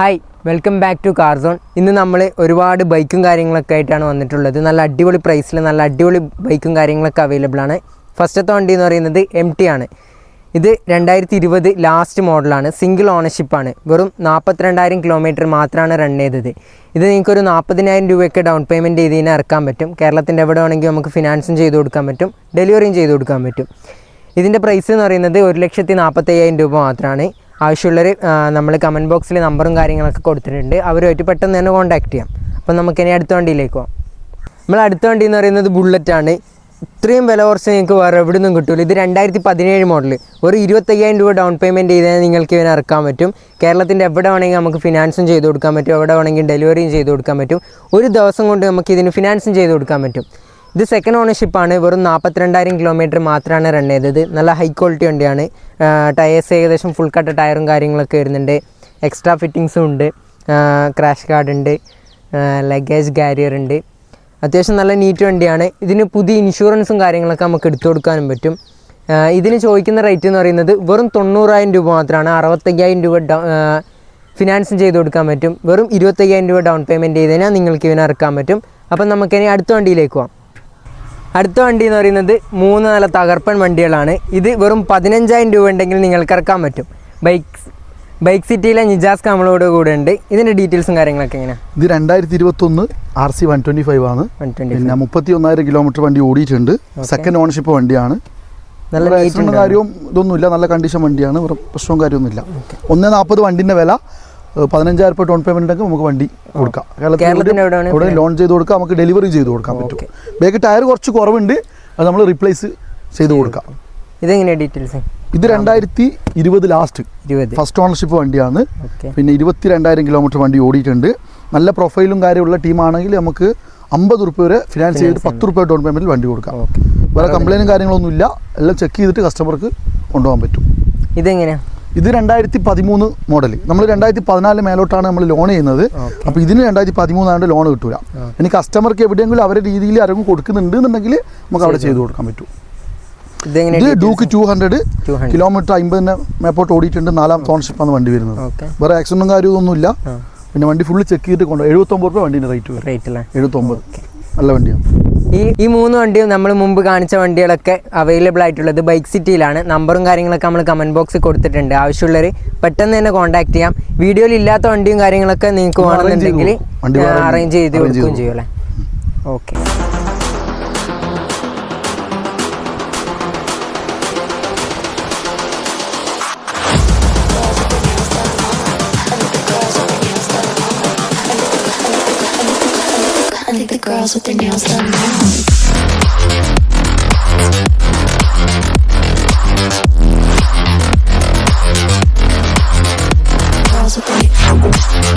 Hi welcome back to Carzone ഇന്ന് നമ്മൾ ഒരുപാട് ബൈക്കും കാര്യങ്ങളൊക്കെ ആയിട്ടാണ് വന്നിട്ടുള്ളത്. നല്ല അടിപൊളി പ്രൈസിൽ നല്ല അടിപൊളി ബൈക്കും കാര്യങ്ങളൊക്കെ അവൈലബിൾ ആണ്. ഫസ്റ്റത്തെ വണ്ടി എന്ന് പറയുന്നത് എം ടി ആണ്. ഇത് രണ്ടായിരത്തി ഇരുപത് ലാസ്റ്റ് മോഡലാണ് സിംഗിൾ ഓണർഷിപ്പ് ആണ്. വെറും നാൽപ്പത്തിരണ്ടായിരം കിലോമീറ്റർ മാത്രമാണ് റൺ ചെയ്തത്. ഇത് നിങ്ങൾക്കൊരു നാൽപ്പതിനായിരം രൂപയൊക്കെ ഡൗൺ പേയ്മെന്റ് ചെയ്ത് കഴിഞ്ഞാൽ ഇറക്കാൻ പറ്റും. കേരളത്തിന്റെ എവിടെ വേണമെങ്കിൽ നമുക്ക് ഫിനാൻസും ചെയ്ത് കൊടുക്കാൻ പറ്റും. ഡെലിവറിയും ചെയ്ത് കൊടുക്കാൻ പറ്റും. ഇതിന്റെ പ്രൈസ് എന്ന് പറയുന്നത് ഒരു ലക്ഷത്തി നാൽപ്പത്തയ്യായിരം രൂപ മാത്രമാണ് ആവശ്യമുള്ളവർ നമ്മൾ കമന്റ് ബോക്സിൽ നമ്പറും കാര്യങ്ങളൊക്കെ കൊടുത്തിട്ടുണ്ട്. അവരുമായിട്ട് പെട്ടെന്ന് തന്നെ കോൺടാക്ട് ചെയ്യാം. അപ്പം നമുക്കിനി അടുത്ത വണ്ടിയിലേക്ക് പോകാം നമ്മൾ അടുത്ത വണ്ടി എന്ന് പറയുന്നത് ബുള്ളറ്റാണ് ഇത്രയും വില കുറച്ച് നിങ്ങൾക്ക് വേറെ എവിടെ നിന്നും കിട്ടില്ല ഇത് രണ്ടായിരത്തി പതിനേഴ് മോഡൽ ഒരു ഇരുപത്തയ്യായിരം രൂപ ഡൗൺ പേയ്മെന്റ് ചെയ്താൽ നിങ്ങൾക്ക് ഇവനെ ഇറക്കാൻ പറ്റും. കേരളത്തിന്റെ എവിടെ വേണമെങ്കിൽ നമുക്ക് ഫിനാൻസും ചെയ്ത് കൊടുക്കാൻ പറ്റും. എവിടെ വേണമെങ്കിൽ ഡെലിവറിയും ചെയ്ത് കൊടുക്കാൻ പറ്റും. ഒരു ദിവസം കൊണ്ട് നമുക്ക് ഇതിന് ഫിനാൻസും ചെയ്ത് കൊടുക്കാൻ പറ്റും. ഇത് സെക്കൻഡ് ഓണർഷിപ്പ് ആണ്. വെറും നാൽപ്പത്തിരണ്ടായിരം കിലോമീറ്റർ മാത്രമാണ് റൺ ചെയ്തത്. നല്ല ഹൈ ക്വാളിറ്റി വണ്ടിയാണ്. ടയേഴ്സ് ഏകദേശം ഫുൾ കട്ട് ടയറും കാര്യങ്ങളൊക്കെ വരുന്നുണ്ട്. എക്സ്ട്രാ ഫിറ്റിങ്സും ഉണ്ട്. ക്രാഷ് ഗാർഡ് ഉണ്ട്. ലഗേജ് കാരിയർ ഉണ്ട്. അത്യാവശ്യം നല്ല നീറ്റ് വണ്ടിയാണ്. ഇതിന് പുതിയ ഇൻഷുറൻസും കാര്യങ്ങളൊക്കെ നമുക്ക് എടുത്തു കൊടുക്കാനും പറ്റും. ഇതിന് ചോദിക്കുന്ന റേറ്റ് എന്ന് പറയുന്നത് വെറും തൊണ്ണൂറായിരം രൂപ മാത്രമാണ് അറുപത്തയ്യായിരം രൂപ ഫിനാൻസും ചെയ്ത് കൊടുക്കാൻ പറ്റും. വെറും ഇരുപത്തയ്യായിരം രൂപ ഡൗൺ പേയ്മെന്റ് ചെയ്ത് കഴിഞ്ഞാൽ നിങ്ങൾക്ക് ഇവനെ ഇറക്കാൻ പറ്റും. അപ്പം നമുക്കിനി അടുത്ത വണ്ടിയിലേക്ക് പോകാം അടുത്ത വണ്ടി എന്ന് പറയുന്നത് മൂന്ന് നില തകർപ്പൻ വണ്ടികളാണ്. ഇത് വെറും പതിനഞ്ചായിരം രൂപ ഉണ്ടെങ്കിൽ നിങ്ങൾക്ക് ഇറക്കാൻ പറ്റും. ബൈക്ക് ബൈക്ക് സിറ്റിയിലെ നിജാസ് നമ്മളോട് കൂടെ ഉണ്ട്. ഇതിന്റെ ഡീറ്റെയിൽസും കാര്യങ്ങളൊക്കെ എങ്ങനെയാണ് ഇത് രണ്ടായിരത്തി ഇരുപത്തി ഒന്ന് R C one twenty five ആണ്. പിന്നെ മുപ്പത്തി ഒന്നായിരം കിലോമീറ്റർ വണ്ടി ഓടിയിട്ടുണ്ട്. സെക്കൻഡ് ഓണർഷിപ്പ് വണ്ടിയാണ്. നല്ല വേറെ കാര്യവും ഇതൊന്നുമില്ല. നല്ല കണ്ടീഷൻ വണ്ടിയാണ്. പ്രശ്നവും കാര്യമൊന്നുമില്ല ഒന്നേ നാൽപ്പത് വണ്ടിന്റെ വില പതിനഞ്ചായിരം രൂപ ഡൗൺ പേയ്മെന്റ് ഉണ്ടെങ്കിൽ നമുക്ക് വണ്ടി കൊടുക്കാം. കേരളത്തിൽ ലോൺ ചെയ്ത് കൊടുക്കാം. നമുക്ക് ഡെലിവറി ചെയ്ത് കൊടുക്കാൻ പറ്റും. ബേക്ക് ടയർ കുറച്ച് കുറവുണ്ട്. അത് നമ്മൾ റീപ്ലേസ് ചെയ്ത് കൊടുക്കാം. ഇതെങ്ങനെയാണ് ഡീറ്റെയിൽസ് ഇത് രണ്ടായിരത്തി ഇരുപത്. ലാസ്റ്റ് ഫസ്റ്റ് ഓണർഷിപ്പ് വണ്ടിയാണ് പിന്നെ ഇരുപത്തി രണ്ടായിരം കിലോമീറ്റർ വണ്ടി ഓടിയിട്ടുണ്ട്. നല്ല പ്രൊഫൈലും കാര്യമുള്ള ടീമാണെങ്കിൽ നമുക്ക് അമ്പത് റുപ്യ വരെ ഫിനാൻസ് ചെയ്തിട്ട് പത്ത് റുപ്യ ഡൗൺ പേയ്മെന്റിൽ വണ്ടി കൊടുക്കാം. വേറെ കംപ്ലൈന്റും കാര്യങ്ങളൊന്നും ഇല്ല എല്ലാം ചെക്ക് ചെയ്തിട്ട് കസ്റ്റമർക്ക് കൊണ്ടുപോകാൻ പറ്റും. ഇതെങ്ങനെയാണ് ഇത് രണ്ടായിരത്തി പതിമൂന്ന് മോഡൽ നമ്മൾ രണ്ടായിരത്തി പതിനാല് മേലോട്ടാണ് നമ്മൾ ലോൺ ചെയ്യുന്നത് അപ്പൊ അപ്പോൾ ഇതിന് രണ്ടായിരത്തി പതിമൂന്നാണ്ട് ലോൺ കിട്ടൂല. ഇനി കസ്റ്റമർക്ക് എവിടെയെങ്കിലും അവരുടെ രീതിയിൽ ആരെങ്കിലും കൊടുക്കുന്നുണ്ട് എന്നുണ്ടെങ്കിൽ നമുക്ക് അവിടെ ചെയ്ത് കൊടുക്കാൻ പറ്റും. ഇത് Duke Duke two hundred kilometre അമ്പതിന് മേപ്പോട്ട് ഓടിയിട്ടുണ്ട്. നാലാം ഓണർഷിപ്പാണ് വണ്ടി വരുന്നത്. വേറെ ആക്സിഡന്റും കാര്യമൊന്നുമില്ല. പിന്നെ വണ്ടി ഫുള്ള് ചെക്ക് ചെയ്തിട്ട് കൊണ്ടുപോകും എഴുപത്തൊമ്പത് രൂപ വണ്ടീന്റെ റേറ്റ് വരും. എഴുപത്തൊമ്പത്. നല്ല വണ്ടിയാണ്. ഈ ഈ മൂന്ന് വണ്ടിയും നമ്മൾ മുമ്പ് കാണിച്ച വണ്ടികളൊക്കെ അവൈലബിൾ ആയിട്ടുള്ളത് ബൈക്ക് സിറ്റിയിലാണ് നമ്പറും കാര്യങ്ങളൊക്കെ നമ്മൾ കമന്റ് ബോക്സിൽ കൊടുത്തിട്ടുണ്ട്. ആവശ്യമുള്ളവർ പെട്ടെന്ന് തന്നെ കോൺടാക്ട് ചെയ്യാം. വീഡിയോയിൽ ഇല്ലാത്ത വണ്ടിയും കാര്യങ്ങളൊക്കെ നിങ്ങൾക്ക് വേണമെന്നുണ്ടെങ്കിൽ. അറേഞ്ച് ചെയ്ത് കൊടുക്കുകയും ചെയ്യും അല്ലേ? Okay girls with their nails done now. Girls with their